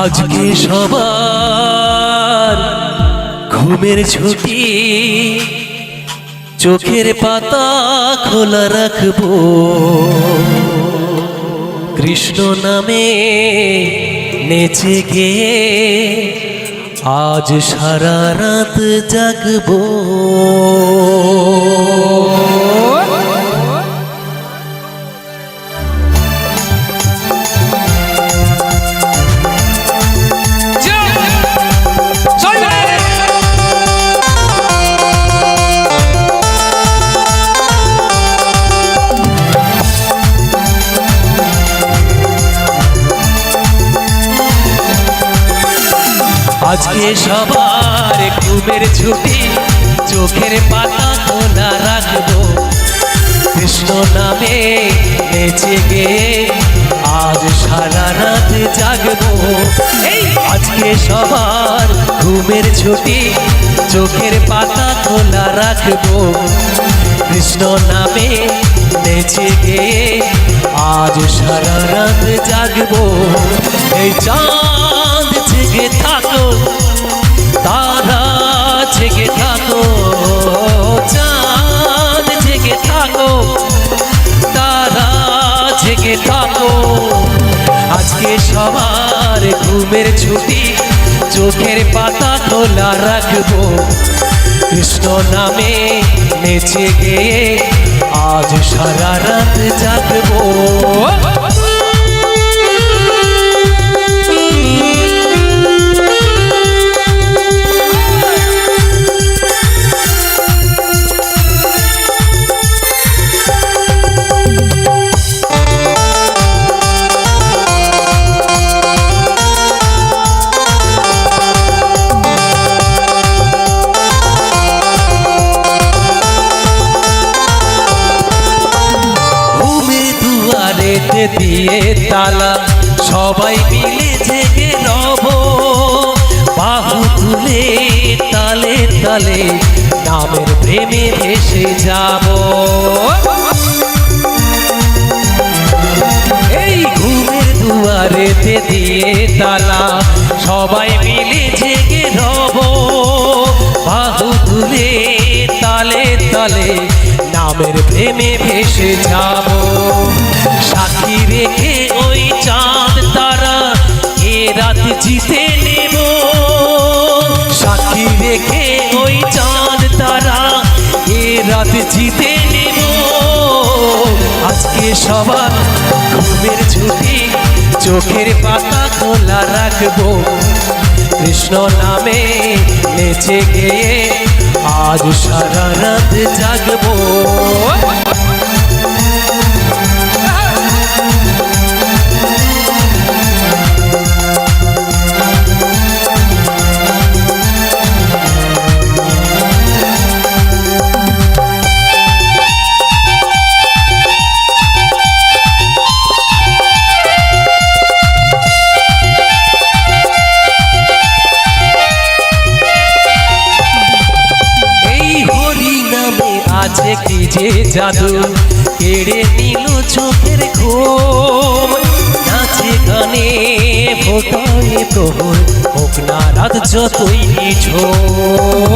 আজকে সবার ঘুমের ছুটি, চোখের পাতা খোলা রাখব। কৃষ্ণ নামে নেচে গিয়ে আজ সারা রাত জাগবো। আজকে সবার ঘুমের ছুটি, চোখের পাতা খোলা রাখব। কৃষ্ণ নামে নেচে গিয়ে আজ সারা রাত জাগবো। আজকে সবার ঘুমের ছুটি, চোখের পাতা খোলা রাখব। কৃষ্ণ নামে নেচে গিয়ে আজ সারা রাত জাগবো। এই চাঁদ জেগে থাকো। আজকে সবার ঘুমের ছুটি, চোখের পাতা খোলা রাখব। কৃষ্ণ নামে নেচে গিয়ে আজ সারা রাত জাগবো। দুয়ারেতে দিয়ে তালা। সবাই মিলে জেগে রব বাহু তুলে তালে তালে নামের প্রেমে ভেসে যাব। এই ঘুমের দুয়ারেতে দিয়ে তালা। সবাই মিলে জেগে রব বাহু তুলে তালে তালে নামের প্রেমে ভেসে যাব। রাত জিতে নেব। আজকে সবার ঘুমের ছুটি, চোখের পাতা খোলা রাখব। কৃষ্ণ নামে নেচে গিয়ে আজ সারা রাত জাগবো। আছে কি যে জাদু? কেড়ে নিল চোখের ঘুম নাচে গানে ফোটায় প্রহর হোক রাত যতই নিঝোম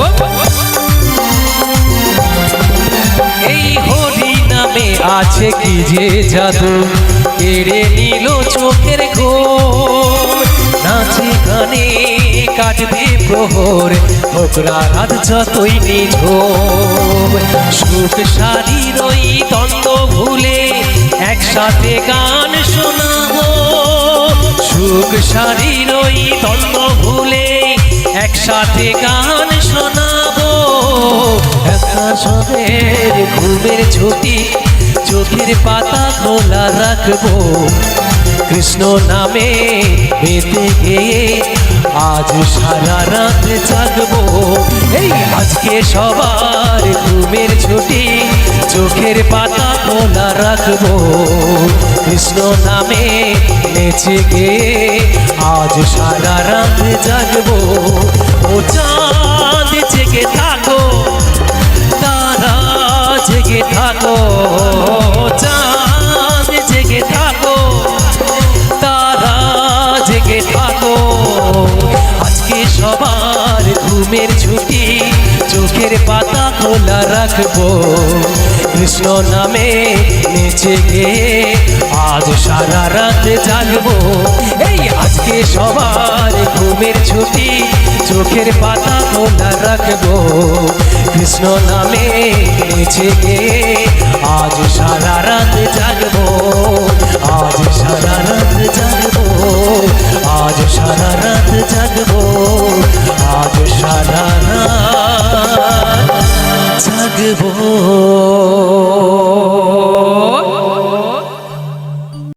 এই হরি নামে আছে কি যে জাদু? কেড়ে নিল চোখের ঘুম নাচে গানে কাটবে প্রহর হোকরা রাত যতই নিঝোম সুখ শাড়ির ওই দ্বন্দ্ব ভুলে একসাথে গান শোনাবো। সুখ শাড়ির ওই দ্বন্দ্ব ভুলে একসাথে গান শোনাবো। একা সবের ঘুমের ছুটি চোখের পাতা খোলা রাখব। কৃষ্ণ নামে বেঁধে গিয়ে আজ সারা রাত জাগবো। এই আজকে সবার ঘুমের ছুটি, চোখের পাতা খোলা রাখব। কৃষ্ণ নামে নেচে গিয়ে আজ সারা রাত জাগবো। ও চাঁদ জেগে থাকো আজকে সবার ঘুমের ছুটি চোখের পাতা খোলা রাখব। কৃষ্ণ নামে নেচে গিয়ে আজ সারা রাত জানব, এই আজকে সবার ঘুমের ছুটি। চোখের পাতা খোলা রাখব, কৃষ্ণ নামে গিয়ে আজ সারা রাত জাগবো আজ সারা রাত জাগবো আজ সারা রাত জাগবো